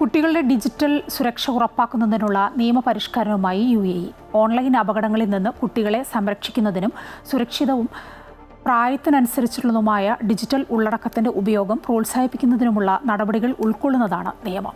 കുട്ടികളുടെ ഡിജിറ്റൽ സുരക്ഷ ഉറപ്പാക്കുന്നതിനുള്ള നിയമപരിഷ്കാരവുമായി യു എ ഇ. ഓൺലൈൻ അപകടങ്ങളിൽ നിന്ന് കുട്ടികളെ സംരക്ഷിക്കുന്നതിനും സുരക്ഷിതവും പ്രായത്തിനനുസരിച്ചുള്ളതുമായ ഡിജിറ്റൽ ഉള്ളടക്കത്തിന്റെ ഉപയോഗം പ്രോത്സാഹിപ്പിക്കുന്നതിനുമുള്ള നടപടികൾ ഉൾക്കൊള്ളുന്നതാണ് നിയമം.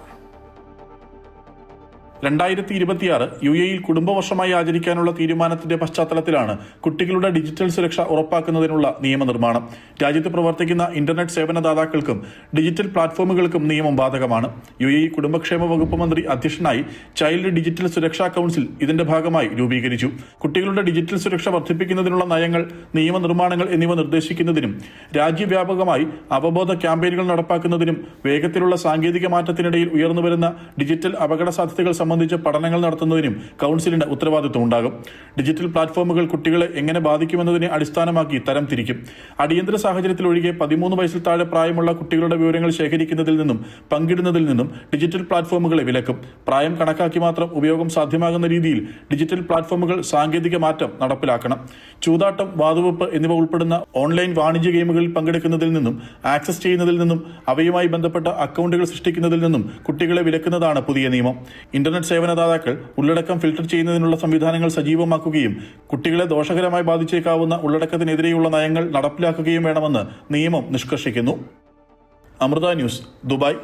രണ്ടായിരത്തി ഇരുപത്തിയാറ് യു എയിൽ കുടുംബവർഷമായി ആചരിക്കാനുള്ള തീരുമാനത്തിന്റെ പശ്ചാത്തലത്തിലാണ് കുട്ടികളുടെ ഡിജിറ്റൽ സുരക്ഷ ഉറപ്പാക്കുന്നതിനുള്ള നിയമനിർമ്മാണം. രാജ്യത്ത് പ്രവർത്തിക്കുന്ന ഇന്റർനെറ്റ് സേവനദാതാക്കൾക്കും ഡിജിറ്റൽ പ്ലാറ്റ്ഫോമുകൾക്കും നിയമം ബാധകമാണ്. യു എ കുടുംബക്ഷേമ വകുപ്പ് മന്ത്രി അധ്യക്ഷനായി ചൈൽഡ് ഡിജിറ്റൽ സുരക്ഷാ കൗൺസിൽ ഇതിന്റെ ഭാഗമായി രൂപീകരിച്ചു. കുട്ടികളുടെ ഡിജിറ്റൽ സുരക്ഷ വർദ്ധിപ്പിക്കുന്നതിനുള്ള നയങ്ങൾ നിയമനിർമ്മാണങ്ങൾ എന്നിവ നിർദ്ദേശിക്കുന്നതിനും രാജ്യവ്യാപകമായി അവബോധ ക്യാമ്പയിനുകൾ നടപ്പാക്കുന്നതിനും വേഗത്തിലുള്ള സാങ്കേതിക മാറ്റത്തിനിടയിൽ ഉയർന്നുവരുന്ന ഡിജിറ്റൽ അപകട സാധ്യതകൾ പഠനങ്ങൾ നടത്തുന്നതിനും കൗൺസിലിന്റെ ഉത്തരവാദിത്വം ഉണ്ടാകും. ഡിജിറ്റൽ പ്ലാറ്റ്ഫോമുകൾ കുട്ടികളെ എങ്ങനെ ബാധിക്കുമെന്നതിനെ അടിസ്ഥാനമാക്കി തരം തിരിക്കും. അടിയന്തര സാഹചര്യത്തിൽ ഒഴികെ പതിമൂന്ന് വയസ്സിൽ താഴെ പ്രായമുള്ള കുട്ടികളുടെ വിവരങ്ങൾ ശേഖരിക്കുന്നതിൽ നിന്നും പങ്കിടുന്നതിൽ നിന്നും ഡിജിറ്റൽ പ്ലാറ്റ്ഫോമുകളെ വിലക്കും. പ്രായം കണക്കാക്കി മാത്രം ഉപയോഗം സാധ്യമാകുന്ന രീതിയിൽ ഡിജിറ്റൽ പ്ലാറ്റ്ഫോമുകൾ സാങ്കേതിക മാറ്റം നടപ്പിലാക്കണം. ചൂതാട്ടം വാതുവെപ്പ് എന്നിവ ഉൾപ്പെടുന്ന ഓൺലൈൻ വാണിജ്യ ഗെയിമുകളിൽ പങ്കെടുക്കുന്നതിൽ നിന്നും ആക്സസ് ചെയ്യുന്നതിൽ നിന്നും അവയുമായി ബന്ധപ്പെട്ട അക്കൗണ്ടുകൾ സൃഷ്ടിക്കുന്നതിൽ നിന്നും കുട്ടികളെ വിലക്കുന്നതാണ് പുതിയ നിയമം. ഇന്റർനെറ്റ് സേവനദാതാക്കൾ ഉള്ളടക്കം ഫിൽട്ടർ ചെയ്യുന്നതിനുള്ള സംവിധാനങ്ങൾ സജീവമാക്കുകയും കുട്ടികളെ ദോഷകരമായി ബാധിച്ചേക്കാവുന്ന ഉള്ളടക്കത്തിനെതിരെയുള്ള നയങ്ങൾ നടപ്പിലാക്കുകയും വേണമെന്ന് നിയമം നിഷ്കർഷിക്കുന്നു. Amrita news Dubai.